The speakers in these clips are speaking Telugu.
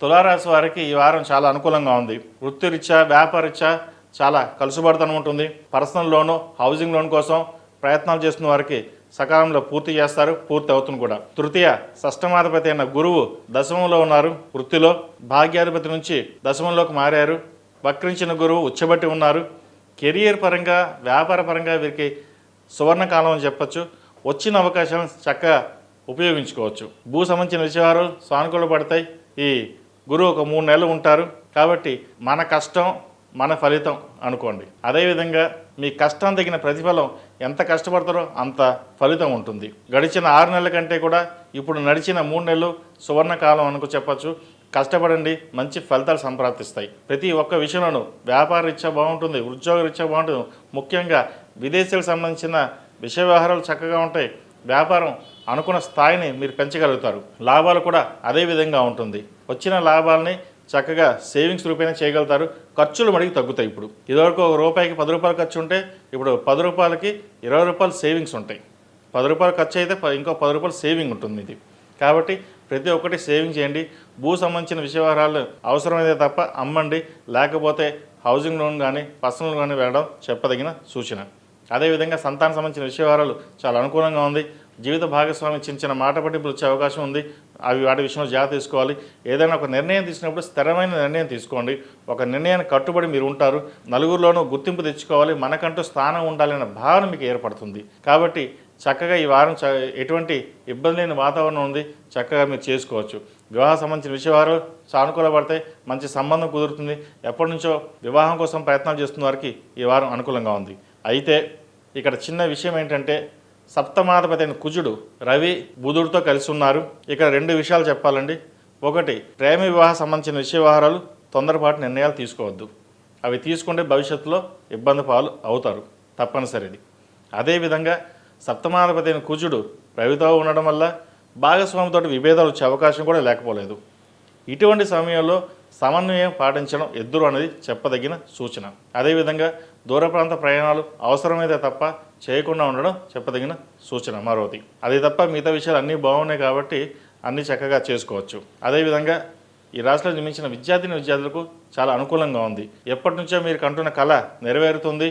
తులారాశి వారికి ఈ వారం చాలా అనుకూలంగా ఉంది. వృత్తిరీత్యా వ్యాపారరీత్యా చాలా కలుసుబడతనం ఉంటుంది. పర్సనల్ లోను హౌసింగ్ లోన్ కోసం ప్రయత్నాలు చేస్తున్న వారికి సకాలంలో పూర్తి చేస్తారు. పూర్తి అవుతుంది కూడా. తృతీయ షష్టమాధిపతి అయిన గురువు దశమంలో ఉన్నారు. వృత్తిలో భాగ్యాధిపతి నుంచి దశమంలోకి మారారు. వక్రించిన గురువు ఉచ్చబట్టి ఉన్నారు. కెరియర్ పరంగా వ్యాపార పరంగా వీరికి సువర్ణకాలం అని చెప్పచ్చు. వచ్చిన అవకాశాలను చక్కగా ఉపయోగించుకోవచ్చు. భూ సంబంధించిన విషయాలు సానుకూల పడతాయి. ఈ గురువు ఒక మూడు నెలలు ఉంటారు కాబట్టి మన కష్టం మన ఫలితం అనుకోండి. అదేవిధంగా మీ కష్టం తగిన ప్రతిఫలం ఎంత కష్టపడతారో అంత ఫలితం ఉంటుంది. గడిచిన ఆరు నెలల కంటే కూడా ఇప్పుడు నడిచిన మూడు నెలలు సువర్ణకాలం అనుకు చెప్పచ్చు. కష్టపడండి మంచి ఫలితాలు సంప్రాప్తిస్తాయి. ప్రతి ఒక్క విషయంలోనూ వ్యాపార రీత్యా బాగుంటుంది ఉద్యోగ రీత్యా బాగుంటుంది. ముఖ్యంగా విదేశాలకు సంబంధించిన విషయ వ్యవహారాలు చక్కగా ఉంటాయి. వ్యాపారం అనుకున్న స్థాయిని మీరు పెంచగలుగుతారు. లాభాలు కూడా అదే విధంగా ఉంటుంది. వచ్చిన లాభాలని చక్కగా సేవింగ్స్ రూపేణ చేయగలుగుతారు. ఖర్చులు మడికి తగ్గుతాయి ఇప్పుడు. ఇదివరకు ఒక రూపాయికి పది రూపాయలు ఖర్చు ఉంటే ఇప్పుడు పది రూపాయలకి ఇరవై రూపాయలు సేవింగ్స్ ఉంటాయి. పది రూపాయలు ఖర్చు అయితే ప- ఇంకో పది రూపాయలు సేవింగ్ ఉంటుంది ఇది. కాబట్టి ప్రతి ఒక్కటి సేవింగ్ చేయండి. భూ సంబంధించిన విషయవహారాలు అవసరమైతే తప్ప అమ్మండి. లేకపోతే హౌసింగ్ లోన్ కానీ పర్సనల్ కానీ వెళ్ళడం చెప్పదగిన సూచన. అదేవిధంగా సంతాన సంబంధించిన విషయవహారాలు చాలా అనుకూలంగా ఉంది. జీవిత భాగస్వామి చిన్న చిన్న మాట పట్టింపులు వచ్చే అవకాశం ఉంది. అవి వాటి విషయంలో జాగ్రత్త తీసుకోవాలి. ఏదైనా ఒక నిర్ణయం తీసుకున్నప్పుడు స్థిరమైన నిర్ణయం తీసుకోండి. ఒక నిర్ణయానికి కట్టుబడి మీరు ఉంటారు. నలుగురిలోనూ గుర్తింపు తెచ్చుకోవాలి. మనకంటూ స్థానం ఉండాలనే భావన మీకు ఏర్పడుతుంది. కాబట్టి చక్కగా ఈ వారం చ ఎటువంటి ఇబ్బంది లేని వాతావరణం ఉంది. చక్కగా మీరు చేసుకోవచ్చు. వివాహ సంబంధించిన విషయాలు పడితే మంచి సంబంధం కుదురుతుంది. ఎప్పటి నుంచో వివాహం కోసం ప్రయత్నాలు చేస్తున్న వారికి ఈ వారం అనుకూలంగా ఉంది. అయితే ఇక్కడ చిన్న విషయం ఏంటంటే సప్తమాధిపతి అయిన కుజుడు రవి బుధుడితో కలిసి ఉన్నారు. ఇక్కడ రెండు విషయాలు చెప్పాలండి. ఒకటి ప్రేమ వివాహ సంబంధించిన విషయ వ్యవహారాలు తొందరపాటు నిర్ణయాలు తీసుకోవద్దు. అవి తీసుకుంటే భవిష్యత్తులో ఇబ్బంది పాలు అవుతారు. తప్పనిసరిది. అదేవిధంగా సప్తమాధిపతి అయిన కుజుడు రవితో ఉండడం వల్ల భాగస్వామితో విభేదాలు వచ్చే అవకాశం కూడా లేకపోలేదు. ఇటువంటి సమయంలో సమన్వయం పాటించడం ఎద్దురు అనేది చెప్పదగిన సూచన. అదేవిధంగా దూర ప్రాంత ప్రయాణాలు అవసరమైతే తప్ప చేయకుండా ఉండడం చెప్పదగిన సూచన మరోది అది తప్ప మిగతా విషయాలు అన్నీ బాగున్నాయి కాబట్టి అన్నీ చక్కగా చేసుకోవచ్చు. అదేవిధంగా ఈ రాష్ట్రంలో జన్మించిన విద్యార్థిని విద్యార్థులకు చాలా అనుకూలంగా ఉంది. ఎప్పటి నుంచో మీరు కంటున్న కళ నెరవేరుతుంది.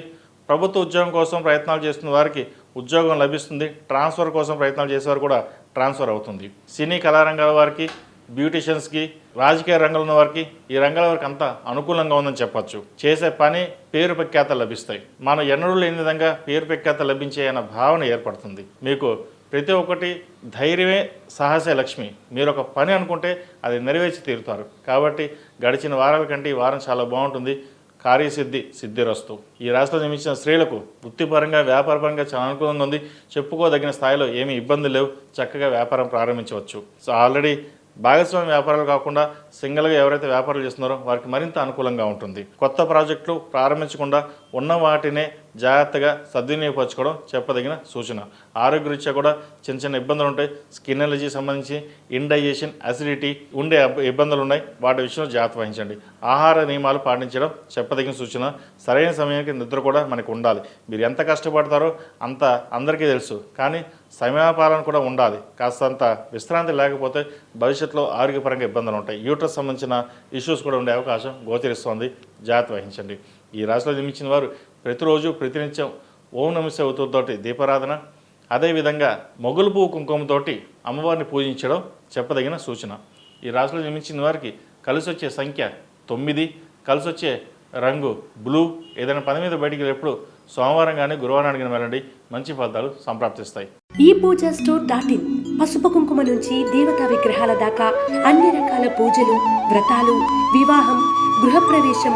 ప్రభుత్వ ఉద్యోగం కోసం ప్రయత్నాలు చేస్తున్న వారికి ఉద్యోగం లభిస్తుంది. ట్రాన్స్ఫర్ కోసం ప్రయత్నాలు చేసేవారు కూడా ట్రాన్స్ఫర్ అవుతుంది. సినీ కళారంగాల వారికి బ్యూటిషియన్స్కి రాజకీయ రంగంలో ఉన్న వారికి ఈ రంగాల వారికి అంతా అనుకూలంగా ఉందని చెప్పొచ్చు. చేసే పని పేరు ప్రఖ్యాత లభిస్తాయి. మన ఎన్నడూ లేని విధంగా పేరు ప్రఖ్యాత లభించే అన్న భావన ఏర్పడుతుంది. మీకు ప్రతి ఒక్కటి ధైర్యమే సాహసే లక్ష్మి. మీరు ఒక పని అనుకుంటే అది నెరవేర్చి తీరుతారు. కాబట్టి గడిచిన వారాల కంటే ఈ వారం చాలా బాగుంటుంది. కార్యసిద్ధి సిద్ధిరస్తు. ఈ రాష్ట్రంలో జన్మించిన స్త్రీలకు వృత్తిపరంగా వ్యాపారపరంగా చాలా అనుకూలంగా ఉంది. చెప్పుకోదగిన స్థాయిలో ఏమీ ఇబ్బంది లేవు. చక్కగా వ్యాపారం ప్రారంభించవచ్చు. సో ఆల్రెడీ భాగస్వామి వ్యాపారాలు కాకుండా సింగిల్గా ఎవరైతే వ్యాపారాలు చేస్తున్నారో వారికి మరింత అనుకూలంగా ఉంటుంది. కొత్త ప్రాజెక్టులు ప్రారంభించకుండా ఉన్న వాటినే జాగ్రత్తగా సద్వినియోగపరచుకోవడం చెప్పదగిన సూచన. ఆరోగ్యరీత్యా కూడా చిన్న చిన్న ఇబ్బందులు ఉంటాయి స్కిన్ ఎలర్జీ సంబంధించి ఇండైజేషన్ అసిడిటీ ఉండే ఇబ్బందులు ఉన్నాయి వాటి విషయంలో జాగ్రత్త వహించండి. ఆహార నియమాలు పాటించడం చెప్పదగిన సూచన. సరైన సమయానికి నిద్ర కూడా మనకు ఉండాలి. మీరు ఎంత కష్టపడతారో అంత అందరికీ తెలుసు. కానీ సమయపాలన కూడా ఉండాలి. కాస్తంత విశ్రాంతి లేకపోతే భవిష్యత్తులో ఆరోగ్యపరంగా ఇబ్బందులు ఉంటాయి యూట్రస్ సంబంధించిన ఇష్యూస్ కూడా ఉండే అవకాశం గోచరిస్తోంది. జాగ్రత్త వహించండి. ఈ రాశిలో జన్మించిన వారు ప్రతిరోజు ప్రతినిత్యం ఓం నమ తోటి దీపారాధన అదేవిధంగా మొగులు పువ్వు కుంకుమతోటి అమ్మవారిని పూజించడం చెప్పదగిన సూచన. ఈ రాశిలో జన్మించిన వారికి కలిసి వచ్చే సంఖ్య తొమ్మిది కలిసి వచ్చే రంగు బ్లూ. ఏదైనా పని మీద బయటికి వెళ్ళినప్పుడు సోమవారం కానీ గురువారం కానీ వెళ్ళండి. మంచి ఫలితాలు సంప్రాప్తిస్తాయి. ఈ పూజ స్టోర్ డాట్ ఇన్ పసుపు కుంకుమ నుంచి దేవతా విగ్రహాల దాకా అన్ని రకాల పూజలు వ్రతాలు వివాహం గృహప్రవేశం